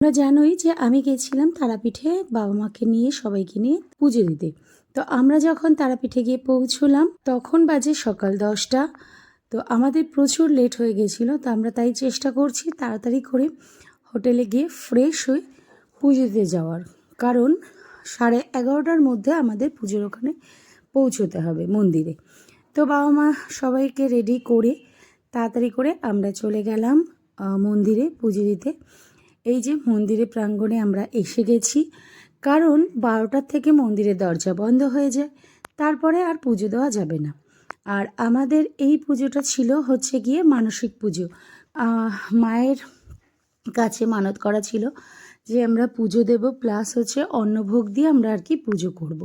তোমরা জানোই যে আমি গেছিলাম তারাপীঠে বাবা মাকে নিয়ে সবাইকে নিয়ে পুজো দিতে। তো আমরা যখন তারাপীঠে গিয়ে পৌঁছলাম, তখন বাজে সকাল দশটা। তো আমাদের প্রচুর লেট হয়ে গেছিল, তো আমরা তাই চেষ্টা করছি তাড়াতাড়ি করে হোটেলে গিয়ে ফ্রেশ হয়ে পুজো দিতে যাওয়ার। কারণ সাড়ে এগারোটার মধ্যে আমাদের পুজোর ওখানে পৌঁছতে হবে মন্দিরে। তো বাবা মা সবাইকে রেডি করে তাড়াতাড়ি করে আমরা চলে গেলাম মন্দিরে পুজো দিতে। এই যে মন্দিরে প্রাঙ্গণে আমরা এসে গেছি, কারণ বারোটার থেকে মন্দিরের দরজা বন্ধ হয়ে যায়, তারপরে আর পুজো দেওয়া যাবে না। আর আমাদের এই পুজোটা ছিল হচ্ছে গিয়ে মানসিক পুজো। মায়ের কাছে মানত করা ছিল যে আমরা পুজো দেব, প্লাস হচ্ছে অন্নভোগ দিয়ে আমরা আর কি পুজো করব।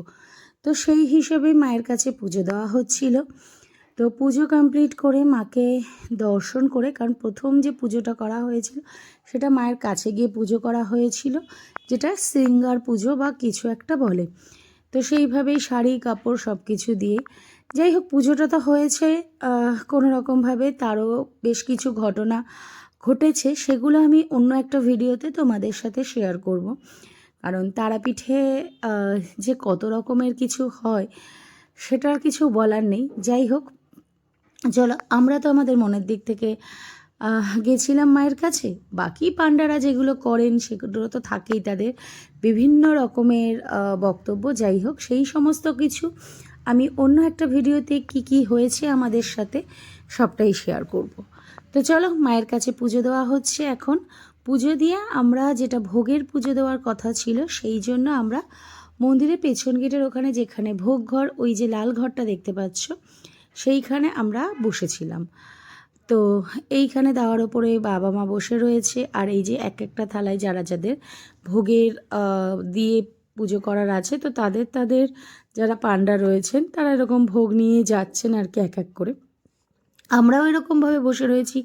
তো সেই হিসেবে মায়ের কাছে পুজো দেওয়া হচ্ছিল। তো পুজো কমপ্লিট করে মাকে দর্শন করে, কারণ প্রথম যে পুজোটা করা হয়েছিল সেটা মায়ের কাছে গিয়ে পুজো করা হয়েছিল, যেটা শৃঙ্গার পুজো বা কিছু একটা বলে। তো সেইভাবেই শাড়ি, কাপড় সব কিছু দিয়ে। যাই হোক, পুজোটা তো হয়েছে কোনো রকমভাবে তারও বেশ কিছু ঘটনা ঘটেছে, সেগুলো আমি অন্য একটা ভিডিওতে তোমাদের সাথে শেয়ার করব। কারণ তারাপীঠে যে কত রকমের কিছু হয়, সেটার কিছু বলার নেই। যাই হোক চলো, আমরা তো আমাদের মনের দিক থেকে গেছিলাম মায়ের কাছে। বাকি পাণ্ডারা যেগুলো করেন, সেগুলো তো থাকেই তাদের। বিভিন্ন রকমের বক্তব্য। যাই হোক, সেই সমস্ত কিছু আমি অন্য একটা ভিডিওতে কি কি হয়েছে আমাদের সাথে সবটাই শেয়ার করব। তো চলো, মায়ের কাছে পুজো দেওয়া হচ্ছে এখন। পুজো দিয়ে আমরা যেটা ভোগের পুজো দেওয়ার কথা ছিল, সেই জন্য আমরা মন্দিরের পেছন গেটের ওখানে যেখানে ভোগ ঘর ওই যে লাল ঘরটা দেখতে পাচ্ছ সেইখানে আমরা বসেছিলাম। তো এইখানে দেওয়ার ওপরে বাবা মা বসে রয়েছে আর এই যে এক একটা থালায় যারা যাদের ভোগের দিয়ে পুজো করার আছে, তো তাদের তাদের যারা পাণ্ডা রয়েছেন, তারা এরকম ভোগ নিয়ে যাচ্ছেন আর কি এক এক করে। আমরাও এরকমভাবে বসে রয়েছি।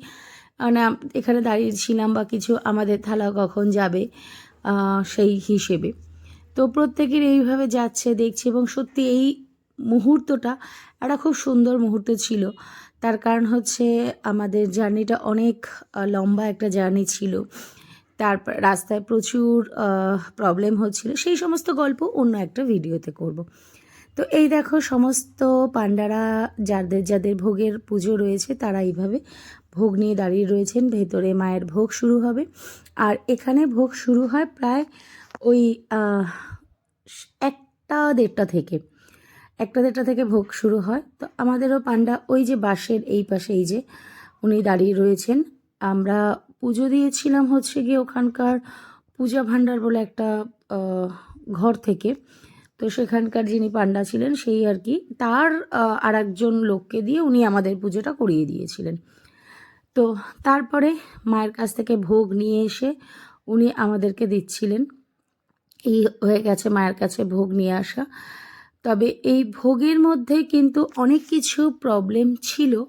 মানে এখানে দাঁড়িয়েছিলাম বা কিছু আমাদের থালা কখন যাবে সেই হিসেবে। তো প্রত্যেকের এইভাবে যাচ্ছে, দেখছি এবং সত্যি এই মুহূর্তটা, একটা খুব সুন্দর মুহূর্ত ছিল। তার কারণ হচ্ছে আমাদের জার্নিটা অনেক লম্বা একটা জার্নি ছিল। তারপর রাস্তায় প্রচুর প্রবলেম হচ্ছিল। সেই সমস্ত গল্প অন্য একটা ভিডিওতে করব। তো এই দেখো, সমস্ত পাণ্ডারা যাদের যাদের ভোগের পুজো রয়েছে, তারা এইভাবে ভোগ নিয়ে দাঁড়িয়ে রয়েছেন। ভেতরে মায়ের ভোগ শুরু হবে। আর এখানে ভোগ শুরু হয় প্রায় ওই একটা দেড়টা থেকে। একটা দেড়টা থেকে ভোগ শুরু হয়। তো আমাদেরও পান্ডা ওই যে বাসের এই পাশে, এই যে উনি দাঁড়িয়ে রয়েছেন। আমরা পুজো দিয়েছিলাম হচ্ছে গিয়ে ওখানকার পূজা ভাণ্ডার বলে একটা ঘর থেকে। তো সেখানকার যিনি পাণ্ডা ছিলেন সেই আর কি, তার আর একজন লোককে দিয়ে উনি আমাদের পুজোটা করিয়ে দিয়েছিলেন। তো তারপরে মায়ের কাছ থেকে ভোগ নিয়ে এসে উনি আমাদেরকে দিচ্ছিলেন। এই হয়ে গেছে মায়ের কাছে ভোগ নিয়ে আসা। তবে এই ভোগের মধ্যে কিন্তু অনেক কিছু প্রবলেম ছিল,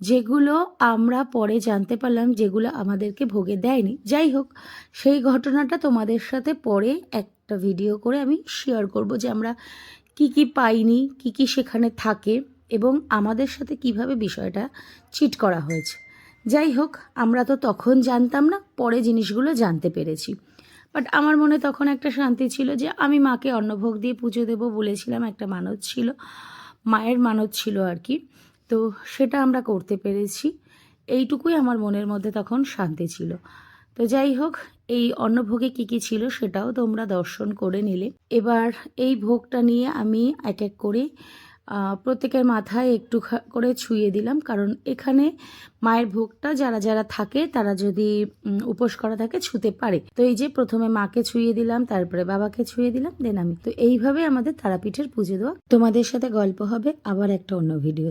যেগুলো আমরা পরে জানতে পারলাম, যেগুলো আমাদেরকে ভোগে দেয়নি। যাই হোক, সেই ঘটনাটা তোমাদের সাথে পরে একটা ভিডিও করে আমি শেয়ার করব যে আমরা কি কি পাইনি, কি কি সেখানে থাকে এবং আমাদের সাথে কীভাবে বিষয়টা চিট করা হয়েছে। যাই হোক, আমরা তো তখন জানতাম না, পরে জিনিসগুলো জানতে পেরেছি। বাট আমার মনে তখন একটা শান্তি ছিল যে আমি মাকে অন্নভোগ দিয়ে পুজো দেবো বলেছিলাম, একটা মানত ছিল, মায়ের মানত ছিল আর কি। তো সেটা আমরা করতে পেরেছি। এইটুকুই আমার মনের মধ্যে তখন শান্তি ছিল। তো যাই হোক, এই অন্নভোগে কী কী ছিল সেটাও তোমরা দর্শন করে নিলে। এবার এই ভোগটা নিয়ে আমি এক এক করে প্রত্যেকের মাথায় একটু করে ছুঁয়ে দিলাম, কারণ এখানে মায়ের ভোগটা যারা যারা থাকে তারা যদি উপোস করা থাকে ছুঁতে পারে। তো এই যে প্রথমে মাকে ছুঁয়ে দিলাম, তারপরে বাবাকে ছুঁয়ে দিলাম দেন আমি। তো এইভাবে আমাদের তারাপীঠের পুজো দেওয়া। তোমাদের সাথে গল্প হবে আবার একটা অন্য ভিডিও